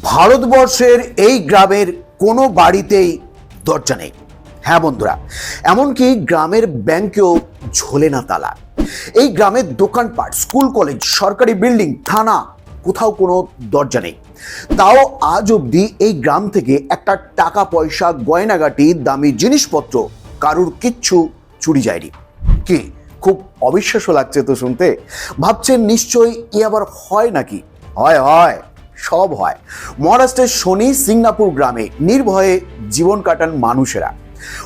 ভারতবর্ষের এই গ্রামের কোনো বাড়িতেই দরজা নেই। হ্যাঁ বন্ধুরা, এমনকি গ্রামের ব্যাংকেও ঝোলে না তালা। এই গ্রামের দোকানপাট, স্কুল কলেজ, সরকারি বিল্ডিং, থানা, কোথাও কোনো দরজা নেই। তাও আজ অবধি এই গ্রাম থেকে একটা টাকা পয়সা গয়নাগাটি, দামি জিনিসপত্র কারুর কিচ্ছু চুরি যায়নি। কি, খুব অবিশ্বাস্য লাগছে তো শুনতে? ভাবছেন নিশ্চয়ই এ আবার হয় নাকি? হয় হয়। সব হয়। মহারাষ্ট্রের শনি সিংনাপুর গ্রামে নির্ভয়ে জীবন কাটান মানুষেরা।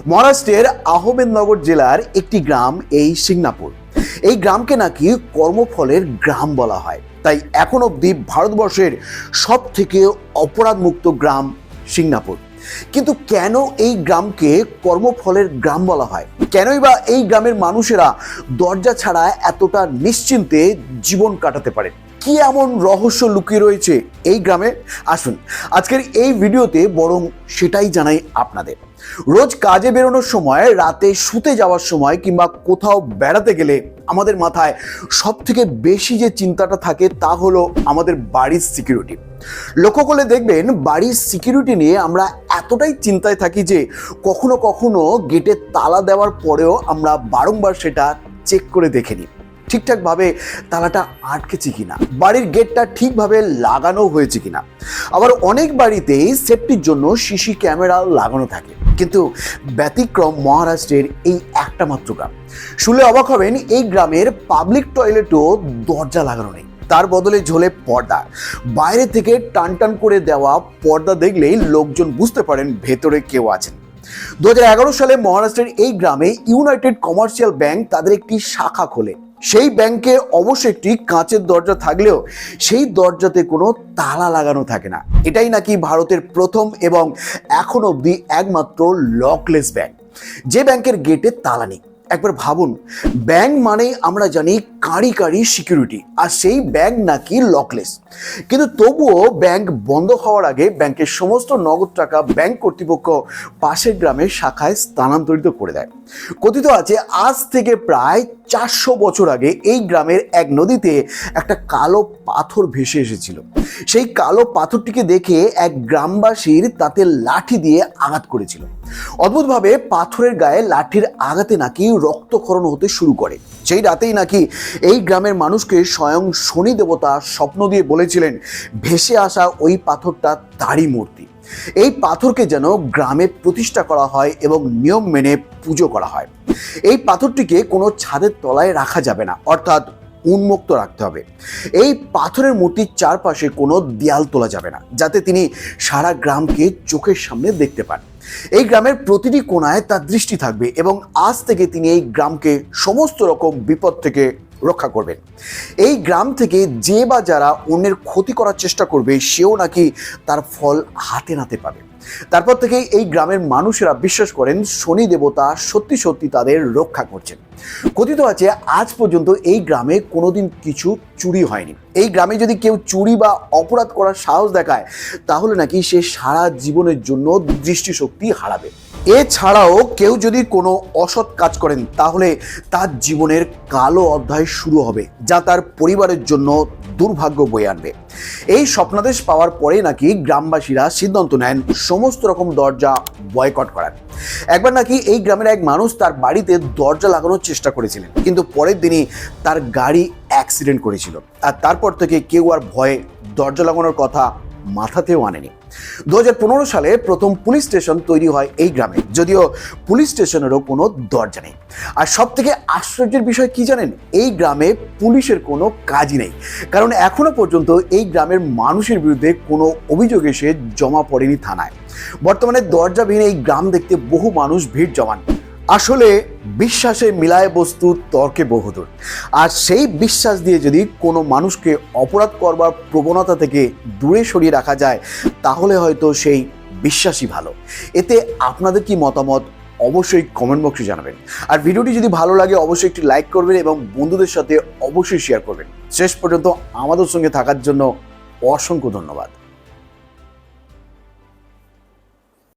মহারাষ্ট্রের আহমেদনগর জেলার একটি গ্রাম এই সিংনাপুর। এই গ্রামকে নাকি কর্মফলের গ্রাম বলা হয়। তাই এখন অবধি ভারতবর্ষের সব থেকে অপরাধমুক্ত গ্রাম সিংনাপুর। কিন্তু কেন এই গ্রামকে কর্মফলের গ্রাম বলা হয়? কেনই বা এই গ্রামের মানুষেরা দরজা ছাড়া এতটা নিশ্চিন্তে জীবন কাটাতে পারে কি এমন রহস্য লুকিয়ে রয়েছে এই গ্রামে? আসুন, আজকের এই ভিডিওতে বরং সেটাই জানাই আপনাদের। রোজ কাজে বেরোনোর সময়, রাতে শুতে যাওয়ার সময় কিংবা কোথাও বেড়াতে গেলে আমাদের মাথায় সব থেকে বেশি যে চিন্তাটা থাকে তা হলো আমাদের বাড়ির সিকিউরিটি লক্ষ্য করলে দেখবেন, বাড়ির সিকিউরিটি নিয়ে আমরা এতটাই চিন্তায় থাকি যে কখনো কখনো গেটে তালা দেওয়ার পরেও আমরা বারংবার সেটা চেক করে দেখে নিই। ঠিকঠাকভাবে তালাটা আটকেছে কিনা, বাড়ির গেটটা ঠিকভাবে লাগানো হয়েছে কিনা। আবার অনেক বাড়িতেই সেফটির জন্য সিসি ক্যামেরা লাগানো থাকে, কিন্তু ব্যতিক্রম মহারাষ্ট্রের এই একটা মাত্র গ্রাম। শুনলে অবাক হবেন, এই গ্রামের পাবলিক টয়লেটও দরজা লাগানো নেই, তার বদলে ঝোলে পর্দা। বাইরে থেকে টান টান করে দেওয়া পর্দা দেখলেই লোকজন বুঝতে পারেন ভেতরে কেউ আছেন। দু হাজার এগারো সালে মহারাষ্ট্রের এই গ্রামে ইউনাইটেড কমার্শিয়াল ব্যাংক তাদের একটি শাখা খোলে। সেই ব্যাংকে অবশ্যই একটি কাঁচের দরজা থাকলেও সেই দরজাতে কোনো তালা লাগানো থাকে না। এটাই নাকি ভারতের প্রথম এবং এখন অবধি একমাত্র লকলেস ব্যাংক যে ব্যাংকের গেটে তালা নেই। একবার ভাবুন, ব্যাংক মানেই আমরা জানি কাঁড়ি কাঁড়ি সিকিউরিটি আর সেই ব্যাংক নাকি লকলেস কিন্তু তবুও ব্যাংক বন্ধ হওয়ার আগে ব্যাংকের সমস্ত নগদ টাকা ব্যাংক কর্তৃপক্ষ পাশের গ্রামের শাখায় স্থানান্তরিত করে দেয়। কথিত আছে, আজ থেকে প্রায় চারশো বছর আগে এই গ্রামের এক নদীতে একটা কালো পাথর ভেসে এসেছিল। সেই কালো পাথরটিকে দেখে এক গ্রামবাসীর তাতে লাঠি দিয়ে আঘাত করেছিল। অদ্ভুতভাবে পাথরের গায়ে লাঠির আঘাতে নাকি রক্তক্ষরণ হতে শুরু করে। সেই রাতেই নাকি এই গ্রামের মানুষকে স্বয়ং শনি দেবতা স্বপ্ন দিয়ে বলেছিলেন, ভেসে আসা ওই পাথরটা তারই মূর্তি। এই পাথরকে যেন গ্রামে প্রতিষ্ঠা করা হয় এবং নিয়ম মেনে পুজো করা হয়। এই পাথরটিকে কোনো ছাদের তলায় রাখা যাবে না, অর্থাৎ উন্মুক্ত রাখতে হবে। এই পাথরের মূর্তির চারপাশে কোনো দেয়াল তোলা যাবে না, যাতে তিনি সারা গ্রামকে চোখের সামনে দেখতে পান। এই গ্রামের প্রতিটি কোণায় তার দৃষ্টি থাকবে এবং আজ থেকে তিনি এই গ্রামকে সমস্ত রকম বিপদ থেকে রক্ষা করবেন। এই গ্রাম থেকে যে বা যারা অন্যের ক্ষতি করার চেষ্টা করবে, সেও নাকি তার ফল হাতে নাতে পাবে। তারপর থেকে এই গ্রামের মানুষেরা বিশ্বাস করেন, শনি দেবতা সত্যি সত্যি তাদের রক্ষা করছেন। কথিত আছে, আজ পর্যন্ত এই গ্রামে কোনোদিন কিছু চুরি হয়নি। এই গ্রামে যদি কেউ চুরি বা অপরাধ করার সাহস দেখায়, তাহলে নাকি সে সারা জীবনের জন্য দৃষ্টিশক্তি হারাবে। এছাড়াও কেউ যদি কোনো অসৎ কাজ করেন, তাহলে তার জীবনের কালো অধ্যায় শুরু হবে, যা তার পরিবারের জন্য দুর্ভাগ্য বয়ে আনবে। এই স্বপ্নাদেশ পাওয়ার পরে নাকি গ্রামবাসীরা সিদ্ধান্ত নেন, সমস্ত রকম দরজা বয়কট করার। একবার নাকি এই গ্রামের এক মানুষ তার বাড়িতে দরজা লাগানোর চেষ্টা করেছিলেন, কিন্তু পরের দিনই তার গাড়ি অ্যাক্সিডেন্ট করেছিল। আর তারপর থেকে কেউ আর ভয়ে দরজা লাগানোর কথা মাথাতেও আনেনি। দু হাজার পনেরো সালে প্রথম পুলিশ স্টেশন তৈরি হয় এই গ্রামে। যদিও পুলিশ স্টেশনেরও কোনো দরজা নেই। আর সব থেকে আশ্চর্যের বিষয় কি জানেন? এই গ্রামে পুলিশের কোনো কাজই নেই। কারণ এখনও পর্যন্ত এই গ্রামের মানুষের বিরুদ্ধে কোনো অভিযোগ এসে জমা পড়েনি থানায়। বর্তমানে দরজাবিহীন এই গ্রাম দেখতে বহু মানুষ ভিড় জমান। আসলে বিশ্বাসে মিলায় বস্তু তর্কে বহুদূর। আর সেই বিশ্বাস দিয়ে যদি কোনো মানুষকে অপরাধ করবার প্রবণতা থেকে দূরে সরিয়ে রাখা যায়, তাহলে হয়তো সেই বিশ্বাসই ভালো। এতে আপনাদের কি মতামত অবশ্যই কমেন্ট বক্সে জানাবেন। আর ভিডিওটি যদি ভালো লাগে, অবশ্যই একটি লাইক করবেন এবং বন্ধুদের সাথে অবশ্যই শেয়ার করবেন। শেষ পর্যন্ত আমাদের সঙ্গে থাকার জন্য অসংখ্য ধন্যবাদ।